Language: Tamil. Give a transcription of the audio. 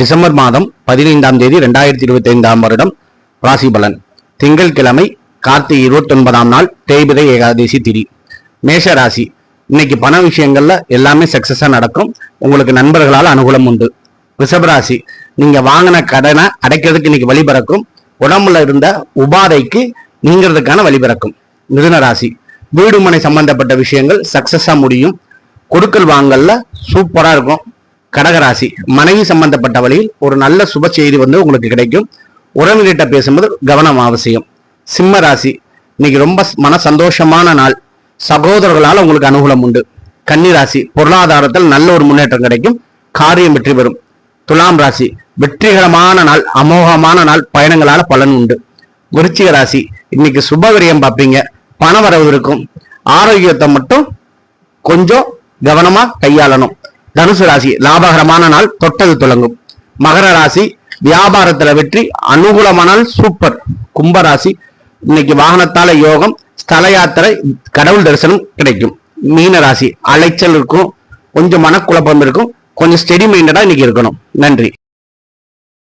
டிசம்பர் மாதம் பதினைந்தாம் தேதி ரெண்டாயிரத்தி இருபத்தி ஐந்தாம் வருடம் ராசி பலன். திங்கட்கிழமை கார்த்திகை இருபத்தொன்பதாம் நாள் தேய்பிரை ஏகாதசி திரி மேஷ ராசி. இன்னைக்கு பண விஷயங்கள்ல எல்லாமே சக்சஸா நடக்கும். உங்களுக்கு நண்பர்களால் அனுகூலம் உண்டு. ரிஷபராசி நீங்க வாங்கின கடனை அடைக்கிறதுக்கு இன்னைக்கு வழிபிறக்கும் உடம்புல இருந்த உபாதைக்கு நீங்கிறதுக்கான வழிபிறக்கும் மிதுன ராசி. வீடுமனை சம்பந்தப்பட்ட விஷயங்கள் சக்சஸா முடியும். கொடுக்கல் வாங்கல்ல சூப்பரா இருக்கும். கடகராசி மனைவி சம்பந்தப்பட்ட வழியில் ஒரு நல்ல சுப செய்தி வந்து உங்களுக்கு கிடைக்கும். உறவுகிட்ட பேசும்போது கவனம் அவசியம். சிம்ம ராசி இன்னைக்கு ரொம்ப மன சந்தோஷமான நாள். சகோதரர்களால் உங்களுக்கு அனுகூலம் உண்டு. கன்னிராசி பொருளாதாரத்தில் நல்ல ஒரு முன்னேற்றம் கிடைக்கும். காரியம் வெற்றி பெறும். துலாம் ராசி வெற்றிகரமான நாள் அமோகமான நாள் பயணங்களால பலன் உண்டு. விருச்சிக ராசி இன்னைக்கு சுபவிரியம் பார்ப்பீங்க. பண வரவு இருக்கும். ஆரோக்கியத்தை மட்டும் கொஞ்சம் கவனமா கையாளணும். தனுசு ராசி லாபகரமான நாள் தொட்டது தொடங்கும். மகர ராசி வியாபாரத்துல வெற்றி அனுகூலமானால் சூப்பர் கும்ப ராசி இன்னைக்கு வாகனத்தால யோகம் ஸ்தல யாத்திரை கடவுள் தரிசனம் கிடைக்கும். மீன ராசி அலைச்சல் இருக்கும் கொஞ்சம் மனக்குழப்பம் இருக்கும் கொஞ்சம் ஸ்டெடி மைண்டடா இன்னைக்கு இருக்கணும். நன்றி.